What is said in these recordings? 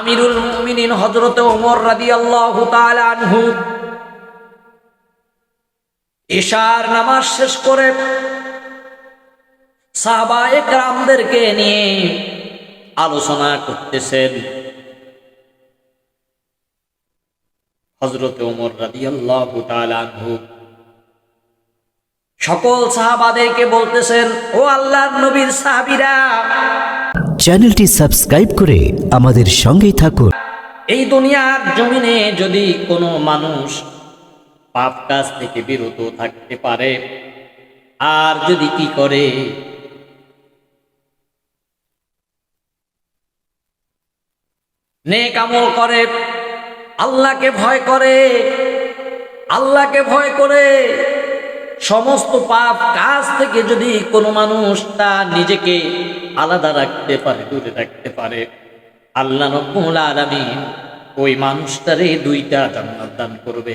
আমিরুল মুমিনিন হযরত ওমর রাদিয়াল্লাহু তাআলা আনহু ইশার নামাজ শেষ করে সাহাবা একরামদেরকে নিয়ে আলোচনা করতেছেন। হযরত ওমর রাদিয়াল্লাহু তাআলা আনহু সকল সাহাবাদেরকে বলতেছেন, ও আল্লাহর নবীর সাহাবীরা চ্যানেলটি সাবস্ক্রাইব করে আমাদের সঙ্গেই থাকুন। এই দুনিয়ার জমিনে যদি কোনো মানুষ পাপ কাজ থেকে বিরত থাকতে পারে, আর যদি কি করে? নেক আমল করে, আল্লাহকে ভয় করে, আল্লাহকে ভয় করে, সমস্ত পাপ কাজ থেকে যদি কোনো মানুষ তার নিজেকে আলাদা রাখতে পারে, দূরে রাখতে পারে। আল্লাহ রব্বুল আলামিন ওই মানুষটারে দুইটা জান্নাত দান করবে।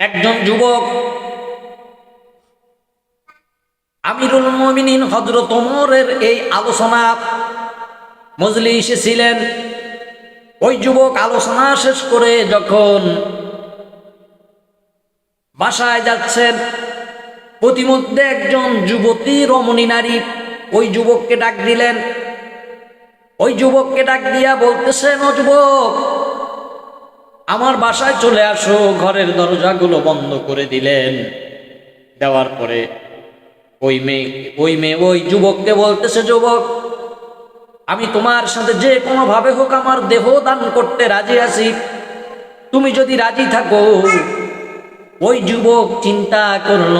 একজন যুবক, আমিরুল মুমিনিন হযরত ওমরের এই আলোচনা মজলিসে ছিলেন। ওই যুবক আলোচনা শেষ করে যখন বাসায় যাচ্ছেন প্রতিমধ্যে একজন যুবতী রমণী নারী ওই যুবককে ডাক দিলেন। ওই যুবককে ডাক দিয়া বলতেছেন ও যুবক, আমার বাসায় চলে আসো। ঘরের দরজাগুলো বন্ধ করে দিলেন। দেওয়ার পরে ওই মেয়ে ওই মেয়ে, ওই যুবককে বলতেছে, যুবক, আমি তোমার সাথে যে কোনো ভাবে হোক আমার দেহ দান করতে রাজি আছি। তুমি যদি রাজি থাকো। ওই যুবক চিন্তা করল।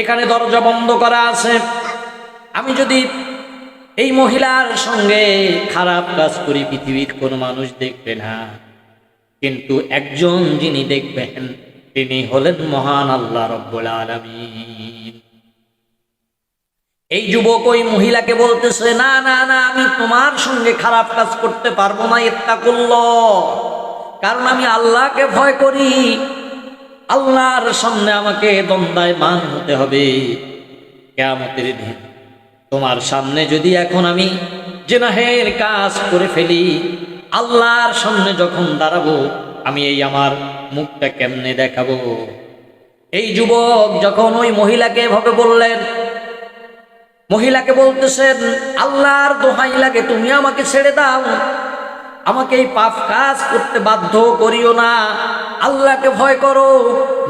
এখানে দরজা বন্ধ করা আছে। আমি যদি এই মহিলার সঙ্গে খারাপ কাজ করি, পৃথিবীর কোনো মানুষ দেখবে না। কিন্তু একজন যিনি দেখবেন, তিনি হলেন মহান আল্লাহ রব্বুল আলামিন। এই যুবক ওই মহিলাকে বলতেছে, না না না, আমি তোমার সঙ্গে খারাপ কাজ করতে পারব না এটা করল কারণ আমি আল্লাহকে ভয় করি। আল্লাহর সামনে আমাকে দ্বন্দ্বায় মান হতে হবে। কেয়ামতের দিন তোমার সামনে যদি এখন আমি জেনাহের কাজ করে ফেলি, আল্লাহর সামনে যখন দাঁড়াবো, আমি এই আমার মুখটা কেমনে দেখাবো? এই যুবক যখন ওই মহিলাকে এভাবে বললেন, মহিলাকে বলতেছেন, আল্লাহর দোহাই লাগে, তুমি আমাকে ছেড়ে দাও। আমাকে এই পাপ কাজ করতে বাধ্য করিও না। আল্লাহকে ভয় করো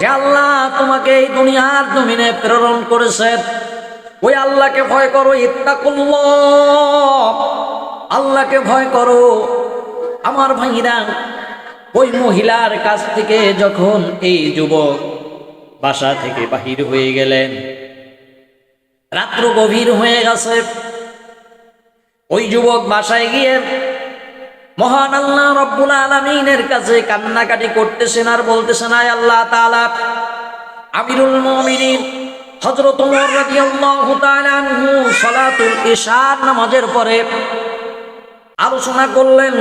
যে আল্লাহ তোমাকে এই দুনিয়ার জমিনে প্রেরণ করেছেন ওই আল্লাহকে ভয় করো ইত্তাকুল্ল আল্লাহকে ভয় করো। আমার ভাইরা, ওই মহিলার কাছ থেকে যখন এই যুবক বাসা থেকে বাহির হয়ে গেলেন, রাত্র গভীর হয়ে গেছে। ওই যুবক বাসায় গিয়ে মহান আল্লাহ রব্বুল আলমিনের কাছে কান্নাকাটি করতেছেন আর বলতেছেন, আয় আল্লাহ তাআলা, আমিরুল মুমিনিন আনহু সালাতুল ইশার নামাজের পরে আলোচনা করলেন,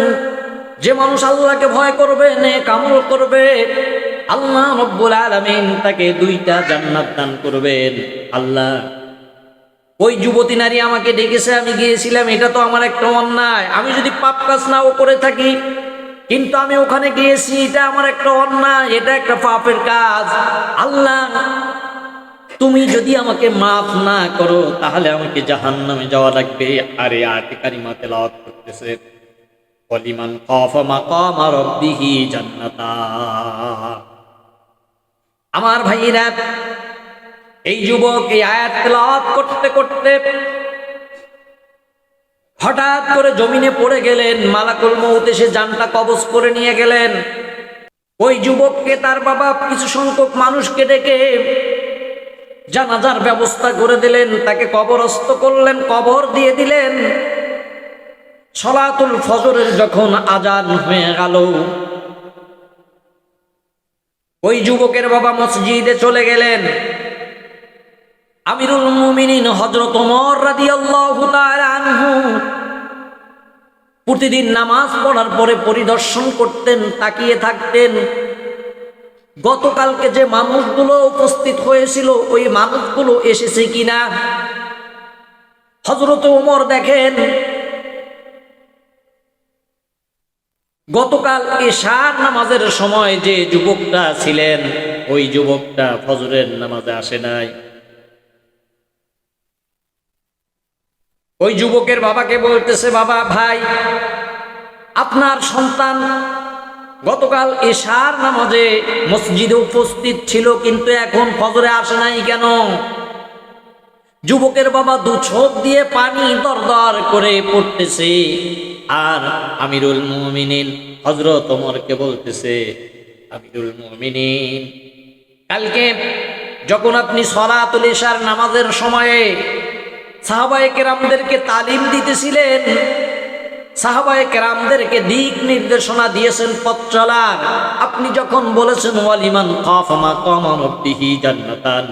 যে মানুষ আল্লাহকে ভয় করবে নে কামল করবে, আল্লাহ রব্বুল আলামিন তাকে দুইটা জান্নাত দান করবেন। আল্লাহ ওই যুবতী নারী আমাকে ডেকেছে, আমি গিয়েছিলাম, এটা তো আমার একটা অন্যায়। আমি যদি পাপ কাজ নাও করে থাকি, কিন্তু আমি ওখানে গিয়েছি, এটা আমার একটা অন্যায়, এটা একটা পাপের কাজ। আল্লাহ, তুমি যদি আমাকে মাফ না করো, তাহলে আমাকে জাহান নামে যাওয়া লাগবে। আরে আটে কারিমা তেলাওয়াত করতেছে কফ জান্নাতা। আমার ভাইরা এই যুবক এই আয়াত তেলাওয়াত করতে করতে হঠাৎ করে জমিনে পড়ে গেলেন, মালাকুল মৌত এসে জানটা কবজ করে নিয়ে গেলেন। ওই যুবককে তার বাবা কিছু সংখ্যক মানুষকে ডেকে জানাজার ব্যবস্থা করে দিলেন, তাকে কবরস্থ করলেন, কবর দিয়ে দিলেন। সলাতুল ফজরের যখন আজান হয়ে গেল, ওই যুবকের বাবা মসজিদে চলে গেলেন। আমিরুল মুমিনিন হজরত ওমর রাদিয়াল্লাহু আল্লাহ আনহু প্রতিদিন নামাজ পড়ার পরে পরিদর্শন করতেন, তাকিয়ে থাকতেন। গতকালকে যে মানুষগুলো উপস্থিত হয়েছিল, ওই মানুষগুলো এসেছে কিনা? হজরত ওমর দেখেন, গতকাল এশার নামাজের সময় যে যুবকটা ছিলেন, ওই যুবকটা ফজরের নামাজে আসে নাই। ওই যুবকের বাবাকে বলতেছে, বাবা, ভাই, আপনার সন্তান গতকাল এশার নামাজে মসজিদে উপস্থিত ছিল, কিন্তু এখন ফজরে আসে নাই কেন? যুবকের বাবা দু চোখ দিয়ে পানি দরদর করে পড়তেছে, আর আমিরুল মুমিনিন হজরত ওমরকে বলতেছে, আমিরুল মুমিনিন, কালকে যখন আপনি সলাতুল ইশার নামাজের সময়ে সাহাবায়ে কেরামদেরকে তালিম দিতেছিলেন। সাহাবায়ে কেরামদেরকে দিক নির্দেশনা দিয়েছেন পথ চলার। আপনি যখন বলেছেন, ওয়ালিমান খাফা মাকামা রাব্বিহি জান্নাতান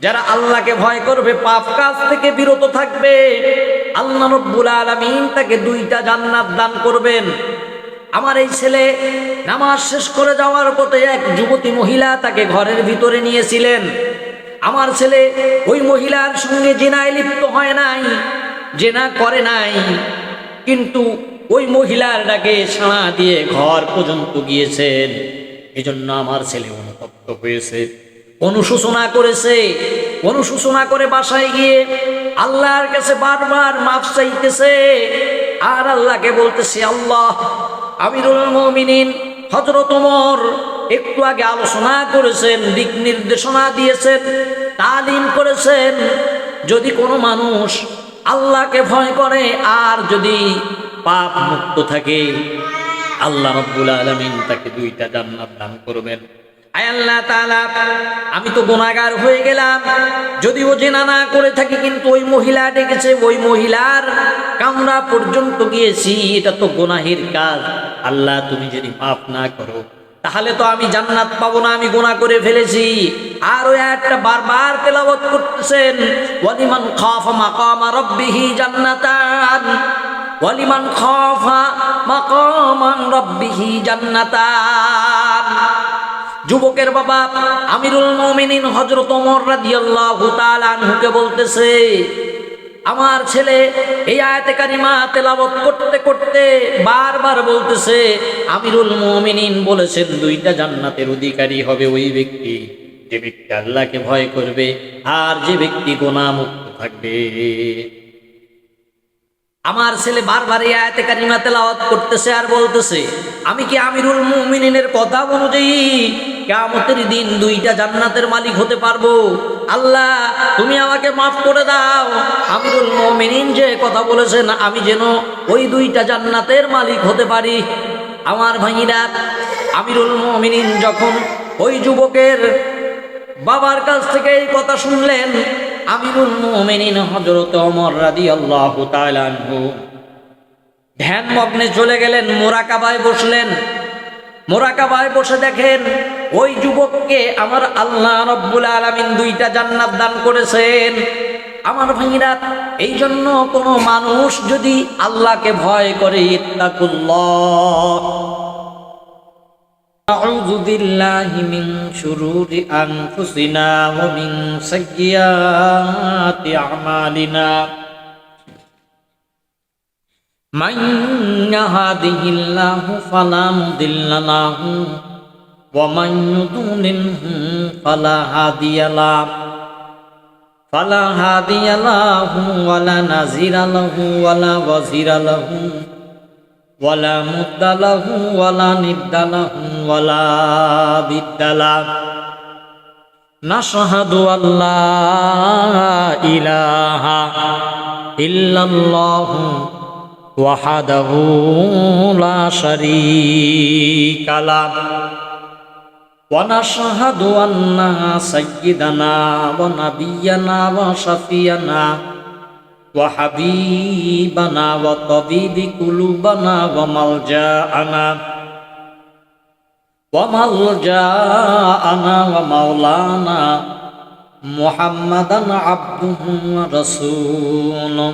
যারা আল্লাহকে ভয় করবে, পাপ কাজ থেকে বিরত থাকবে। আল্লাহ রব্বুল আলামিন তাকে দুইটা জান্নাত দান করবেন। আমার এই ছেলে নামাজ শেষ করে যাওয়ার পথে এক যুবতী মহিলা তাকে ঘরের ভিতরে নিয়েছিলেন। আমার ছেলে ওই মহিলার সঙ্গে জেনায় লিপ্ত হয় নাই, জেনা করে নাই। কিন্তু ওই মহিলার ডাকে সাড়া দিয়ে ঘর পর্যন্ত গিয়েছেন। এজন্য আমার ছেলে অনুতপ্ত হয়েছে। অনুশোচনা করেছে। অনুশোচনা করে বাসায় গিয়ে আল্লাহর কাছে বারবার মাফ চাইতেছে। আর আল্লাহকে বলতেছে, আল্লাহ, আমিরুল মমিনিন হজরত ওমর একটু আগে আলোচনা করেছেন, দিক নির্দেশনা দিয়েছেন, তালিম করেছেন। যদি কোনো মানুষ আল্লাহকে ভয় করে, আর যদি পাপ মুক্ত থাকে, আল্লাহ রব্বুল আলমিন তাকে দুইটা জান্নাত দান করবেন। আল্লাহ আমি তো গোনাগার হয়ে গেলাম। যদিও জেনা না করে থাকি, কিন্তু ওই মহিলা ডেকেছে, ওই মহিলার কামরা পর্যন্ত গিয়েছি, এটা তো গুনাহের কাজ। আল্লাহ তুমি যদি মাফ না করো তাহলে তো আমি জান্নাত পাবো না, আমি গুনাহ করে ফেলেছি। আর ওই একটা বারবার তেলাওয়াত করতেছেন, ওয়ালিমান খাফা মাকামা রাব্বিহি জান্নাতান ওয়ালিমান খাফা মাকামা রাব্বিহি জান্নাতান যুবকের বাবা আমিরুল মুমিনিন হযরত ওমর রাদিয়াল্লাহু তাআলা আনহুকে বলতেছে আমার ছেলে এই আয়াতে কারিমা তেলাওয়াত করতে করতে বারবার বলতেছে, আমিরুল মুমিনিন বলেছেন দুইটা জান্নাতের অধিকারী হবে ওই ব্যক্তি। যে ব্যক্তি আল্লাহকে ভয় করবে আর যে ব্যক্তি গোনামুক্ত থাকবে। আমার ছেলে বারবার এই আয়াতে কারিমা তেলাওয়াত করতেছে আর বলতেছে, আমি কি আমিরুল মুমিনিনের কথা অনুযায়ী কিয়ামতের দিন দুইটা জান্নাতের মালিক হতে পারব? আল্লাহ, তুমি আমাকে মাফ করে দাও। আমিরুল মুমিনিন যে কথা বলেছেন, আমি যেন ওই দুইটা জান্নাতের মালিক হতে পারি। আমার ভাইরা, আমিরুল মুমিনিন যখন ওই যুবকের বাবার কাছ থেকে এই কথা শুনলেন, আমিরুল মুমিনিন হযরত ওমর রাদিয়াল্লাহু তাআলা আনহু ধ্যান মগ্নে চলে গেলেন, মোরাকাবায় বসলেন। মোরাকাবায় বসে দেখেন ওই যুবককে আমার আল্লাহ রব্বুল আলামিন দুইটা জান্নাত দান করেছেন আমার ভাইরা এই জন্য কোনো মানুষ যদি আল্লাহকে ভয় করে ইত্তাকুল্লাহ أعوذ بالله من شرور أنفسنا ومن سيئات أعمالنا من يهده الله فلا مضل له ومن يضلله فلا هادي له فلا هادي له ولا نزير له ولا وزير له ولا مد له ولا ند له ولا ضد له نشهد أن لا إله إلا الله وحده لا شريك له ونشهد أن سيدنا ونبينا وشفينا وحبيبنا وطبيب قلوبنا وملجاءنا وملجاءنا ومولانا محمدا عبده ورسوله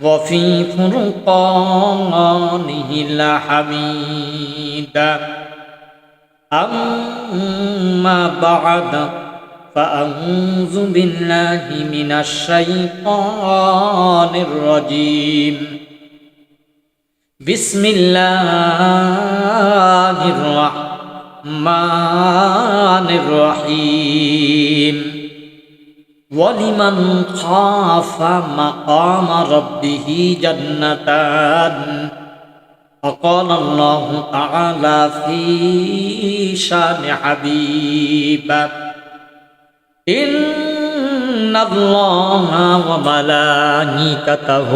وفي فرقانه الحميد. أما بعد فأعوذ بالله من الشيطان الرجيم. بسم الله الرحمن الرحيم. ولمن خاف مقام ربه جنتان وقال الله تعالى في شان حبيبه إن الله وملائكته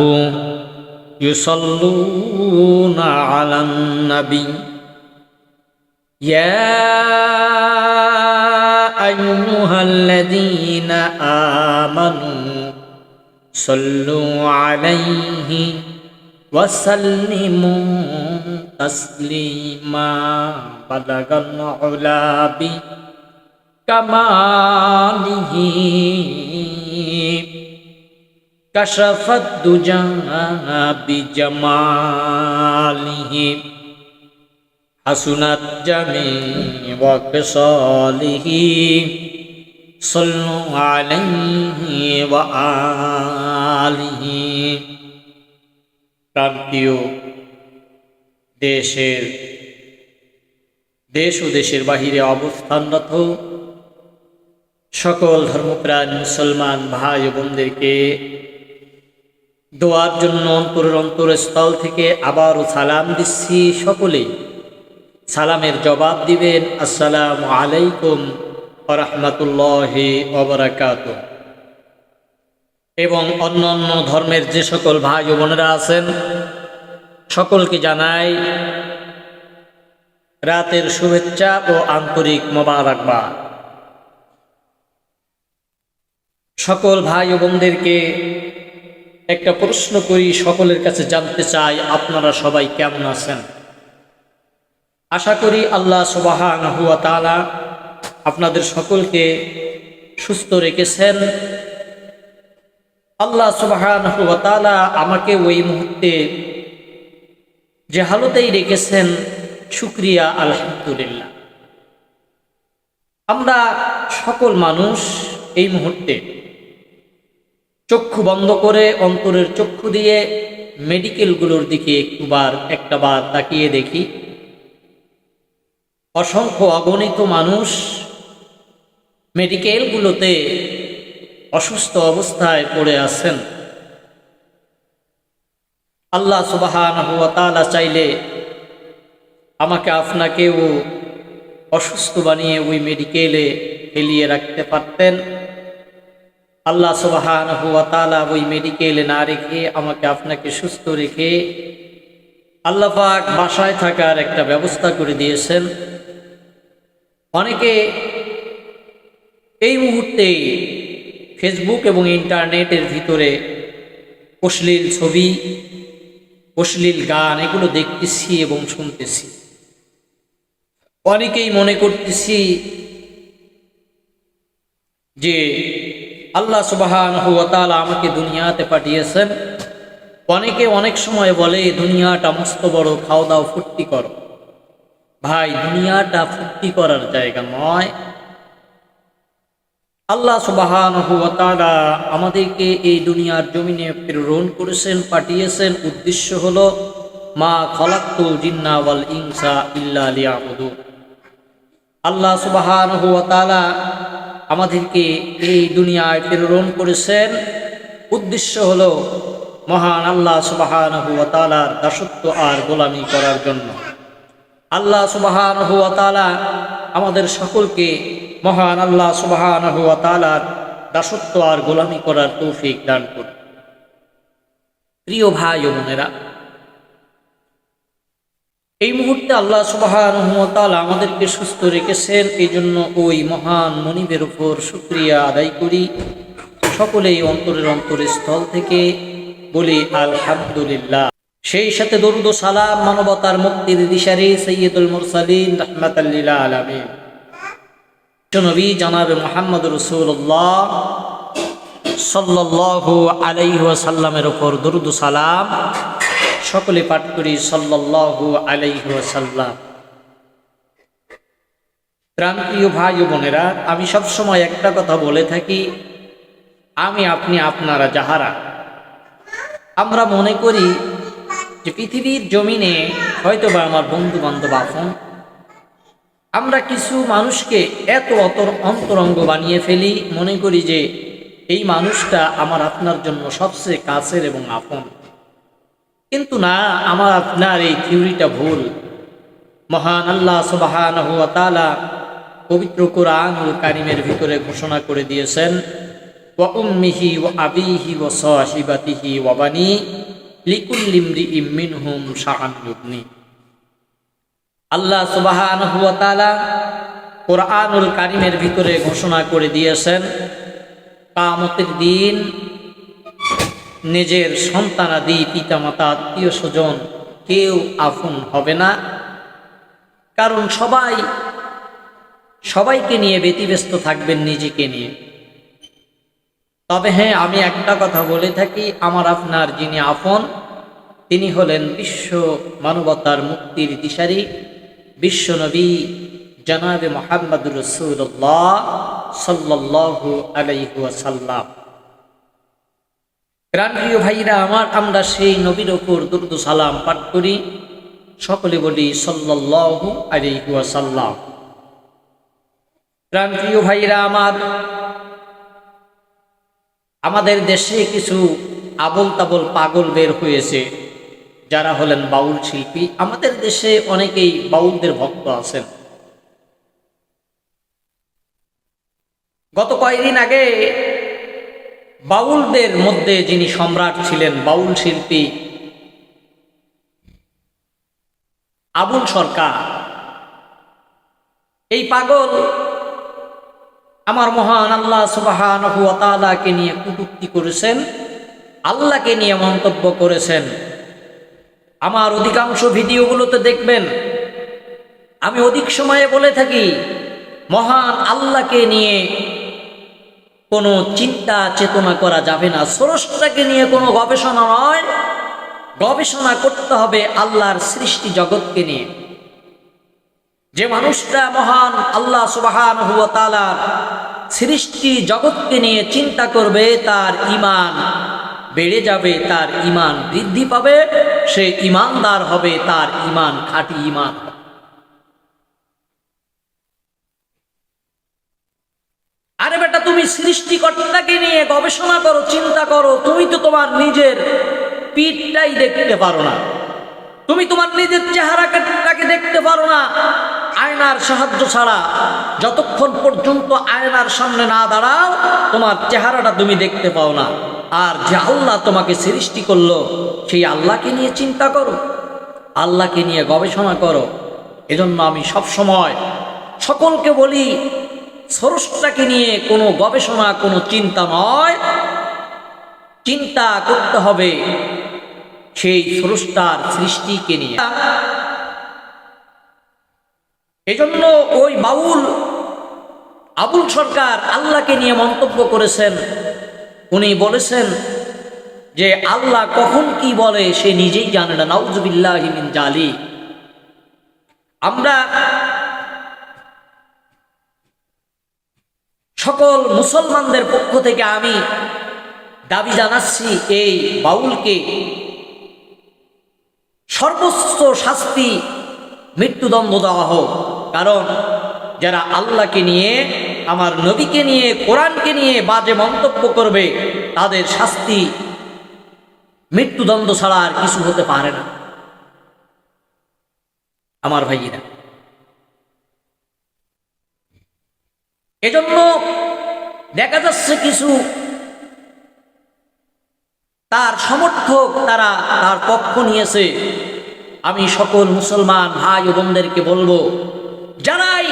يصلون على النبي يا أيها الذين آمنوا صلوا عليه وسلموا تسليما بلغ العلا بكماله كشف الدجى بجماله حسنت جميع وخصاله صلوا عليه وآله প্রান্তীয় দেশের দেশ ও দেশের বাহিরে অবস্থানরত সকল ধর্মপ্রাণ মুসলমান ভাই ও বোনদেরকে দোয়ার জন্য অন্তরের অন্তরস্থল থেকে আবারও সালাম দিচ্ছি সকলেই সালামের জবাব দিবেন, আসসালামু আলাইকুম রহমতুল্লাহ অবরাকাত এবং অন্য অন্য ধর্মের যে সকল ভাই বোনেরা আছেন, সকলকে জানাই রাতের শুভেচ্ছা ও আন্তরিক মোবারকবাদ। সকল ভাই বোনদেরকে একটা প্রশ্ন করি, সকলের কাছে জানতে চাই, আপনারা সবাই কেমন আছেন? আশা করি আল্লাহ সুবাহান হুয়া তালা আপনাদের সকলকে সুস্থ রেখেছেন। আল্লাহ সুবাহান হুয়া তালা আমাকে ওই মুহূর্তে যে হালতেই রেখেছেন, শুক্রিয়া, আলহামদুলিল্লাহ। আমরা সকল মানুষ এই মুহূর্তে চক্ষু বন্ধ করে অন্তরের চক্ষু দিয়ে মেডিকেলগুলোর দিকে একটুবার একটা বার তাকিয়ে দেখি। অসংখ্য অগণিত মানুষ মেডিকেলগুলোতে অসুস্থ অবস্থায় পড়ে আছেন। আল্লাহ সুবাহান তালা চাইলে আমাকে আপনাকেও অসুস্থ বানিয়ে ওই মেডিকেলে ফেলিয়ে রাখতে পারতেন। আল্লাহ সুবাহান তালা ওই মেডিকেলে না রেখে আমাকে আপনাকে সুস্থ রেখে আল্লাহ পাক বাসায় থাকার একটা ব্যবস্থা করে দিয়েছেন। অনেকে এই মুহূর্তে ফেসবুক এবং ইন্টারনেটের ভিতরে অশ্লীল ছবি, অশ্লীল গান এগুলো দেখতেছি এবং শুনতেছি। অনেকেই মনে করতেছি যে আল্লাহ সুবাহান হুয়াতালা আমাকে দুনিয়াতে পাঠিয়েছেন। অনেকে অনেক সময় বলে দুনিয়াটা মস্ত বড়, খাওয়া দাও ফুর্তি করো। ভাই, দুনিয়াটা ফুর্তি করার জায়গা নয়। আল্লাহ সুবাহান আমাদেরকে এই দুনিয়ার জমিনে প্রেরণ করেছেন, পাঠিয়েছেন। উদ্দেশ্য হল, মা খলাক্তুল জিন্না ওয়াল ইনসা ইল্লা আল্লাহ সুবাহানহুয়াতালা আমাদেরকে এই দুনিয়ায় প্রেরণ করেছেন। উদ্দেশ্য হল, মহান আল্লাহ সুবাহান দাসত্ব আর গোলামি করার জন্য। আল্লাহ সুবাহান হুয়াতালা আমাদের সকলকে মহান আল্লাহ সুবাহান হুয়াতালার দাসত্ব আর গোলামি করার তৌফিক দান করুন। প্রিয় ভাই বোনেরা, এই মুহূর্তে আল্লাহ সুবাহান আমাদেরকে সুস্থ রেখেছেন এই জন্য ওই মহান মনিবের উপর শুক্রিয়া আদায় করি। সকলেই অন্তরের অন্তরের স্থল থেকে বলি, আলহামদুলিল্লাহ। সেই সাথে দরুদ সালাম, মানবতার মুক্তির দিশারি সৈয়দুল মুরসালিন রহমাতাল্লিল আলমিন। নবী জানাবে মোহাম্মদ রসুল্লাহ সাল্লাল্লাহু আলাইহি ওয়াসাল্লামের উপর দরুদ সালাম সকলে পাঠ করি সাল্লাল্লাহু আলাইহি ওয়াসাল্লাম। প্রান্তীয় ভাই বোনেরা, আমি সবসময় একটা কথা বলে থাকি, আমি আপনি আপনারা যাহারা, আমরা মনে করি যে পৃথিবীর জমিনে হয়তো বা আমার বন্ধু বান্ধব আপন আমরা কিছু মানুষকে এত অতর অন্তরঙ্গ বানিয়ে ফেলি, মনে করি যে এই মানুষটা আমার আপনার জন্য সবচেয়ে কাছের এবং আপন। কিন্তু না, আমার আপনার এই থিওরিটা ভুল। মহান আল্লাহ সুবাহান তালা পবিত্র কোরআনুল কারিমের ভিতরে ঘোষণা করে দিয়েছেন, ওয়া উম্মিহি ওয়া আবিহি ওয়া সাহিবাতিহি ওয়া লিকুল্লি ইমরিইম মিনহুম শাআন ইউগনি আল্লাহ সুবহানাহু ওয়া তাআলা কোরআনুল কারিমের ভিতরে ঘোষণা করে দিয়েছেন কামতের দিন নিজের সন্তানাদি পিতামাতা, আত্মীয় স্বজন কেউ আপন হবে না। কারণ সবাই, সবাইকে নিয়ে ব্যতিব্যস্ত থাকবেন নিজেকে নিয়ে। তবে হ্যাঁ আমি একটা কথা বলে থাকি, আমার আপনার যিনি আপন, তিনি হলেন বিশ্ব মানবতার মুক্তির দিশারি বিশ্বনবী জনাবে মোহাম্মদ রসুল্লাহ সাল্লাল্লাহু আলাইহি ওয়াসাল্লাম। প্রাণপ্রিয় ভাইরা, আমার আমরা সেই নবীর ওপর দুর্দ সালাম পাঠ করি। সকলে বলি সাল্লাল্লাহু আলাইহি ওয়াসাল্লাম। প্রাণপ্রিয় ভাইরা, আমার আমাদের দেশে কিছু আবল তাবল পাগল বের হয়েছে, যারা হলেন বাউল শিল্পী। আমাদের দেশে অনেকেই বাউলদের ভক্ত আছেন। গত কয়েকদিন আগে বাউলদের মধ্যে যিনি সম্রাট ছিলেন, বাউল শিল্পী আবুল সরকার, এই পাগল আমার মহান আল্লাহ সুবাহকে নিয়ে কুটুক্তি করেছেন, আল্লাহকে নিয়ে মন্তব্য করেছেন। আমার অধিকাংশ ভিডিওগুলোতে দেখবেন, আমি অধিক সময়ে বলে থাকি, মহান আল্লাহকে নিয়ে কোনো চিন্তা চেতনা করা যাবে না। স্রষ্টাকে নিয়ে কোনো গবেষণা নয়, গবেষণা করতে হবে আল্লাহর সৃষ্টি জগৎকে নিয়ে। যে মানুষটা মহান আল্লাহ সুবাহান সৃষ্টি জগৎকে নিয়ে চিন্তা করবে, তার ইমান বেড়ে যাবে, তার ইমান বৃদ্ধি পাবে, সে ইমানদার হবে, তার ইমান খাঁটি ইমান আরে বেটা, তুমি সৃষ্টিকর্তাকে নিয়ে গবেষণা করো, চিন্তা করো, তুমি তো তোমার নিজের পিঠটাই দেখতে পারো না। তুমি তোমার নিজের চেহারাটাকে দেখতে পারো না। আয়নার সাহায্য ছাড়া যতক্ষণ পর্যন্ত আয়নার সামনে না দাঁড়াও, তোমার চেহারাটা তুমি দেখতে পাও না। আর যে আল্লাহ তোমাকে সৃষ্টি করল, সেই আল্লাহকে নিয়ে চিন্তা করো, আল্লাহকে নিয়ে গবেষণা করো। এজন্য আমি সব সময় সকলকে বলি, স্রষ্টাকে নিয়ে কোনো গবেষণা, কোনো চিন্তা নয়। চিন্তা করতে হবে সেই স্রষ্টার সৃষ্টিকে নিয়ে। এজন্য ওই বাউল, আবুল সরকার আল্লাহকে নিয়ে মন্তব্য করেছেন। উনি বলেছেন যে, আল্লাহ কখন কি বলে সে নিজেই জানে না। নাউজুবিল্লাহিমিন জালি আমরা সকল মুসলমানদের পক্ষ থেকে আমি দাবি জানাচ্ছি, এই বাউলকে সর্বোচ্চ শাস্তি মৃত্যুদণ্ড দেওয়া হোক। কারণ যারা আল্লাহকে নিয়ে, আমার নবীকে নিয়ে, কোরআনকে নিয়ে বাজে মন্তব্য করবে, তাদের শাস্তি মৃত্যুদণ্ড ছাড়া আর কিছু হতে পারে না। আমার ভাইয়েরা, এজন্য দেখা যাচ্ছে কিছু তার সমর্থক তারা তার পক্ষ নিয়েছে। আমি সকল মুসলমান ভাই ও বোনদেরকে বলব, যারাই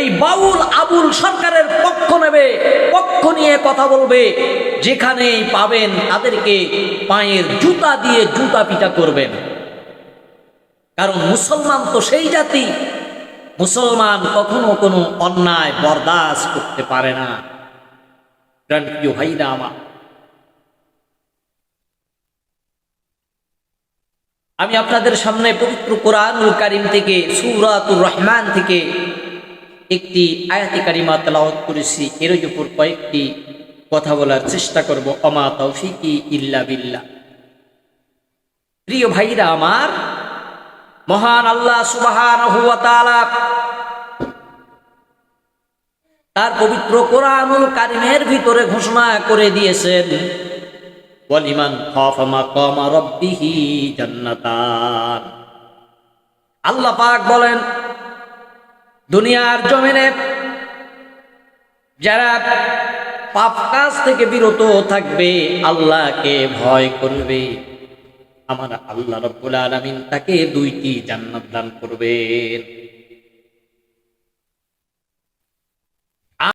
এই বাউল আবুল সরকারের পক্ষ নেবে, পক্ষ নিয়ে কথা বলবে, যেখানেই পাবেন তাদেরকে পায়ের জুতা দিয়ে জুতা পিটা করবেন। কারণ মুসলমান তো সেই জাতি, মুসলমান কখনো কোনো অন্যায় বরদাস্ত করতে পারে না। প্রাণপ্রিয় ভাইরা আমার আমি আপনাদের সামনে পবিত্র কোরআনুল কারিম থেকে সুরাতুর রহমান থেকে একটি আয়াতি কারিমা করেছি। এর উপর কয়েকটি কথা বলার চেষ্টা করব। অমা তৌফিকি ইল্লা বিল্লাহ। প্রিয় ভাইরা আমার, মহান আল্লাহ তাআলা তার পবিত্র কোরআনুল কারিমের ভিতরে ঘোষণা করে দিয়েছেন ওয়ালিমান রাব্বিহি জান্নাতান। আল্লাহ পাক বলেন, দুনিয়ার জমিনে যারা পাপ কাজ থেকে বিরত থাকবে, আল্লাহকে ভয় করবে। আমার আল্লাহ রব্বুল আলামিন তাকে দুইটি জান্নাত দান করবেন।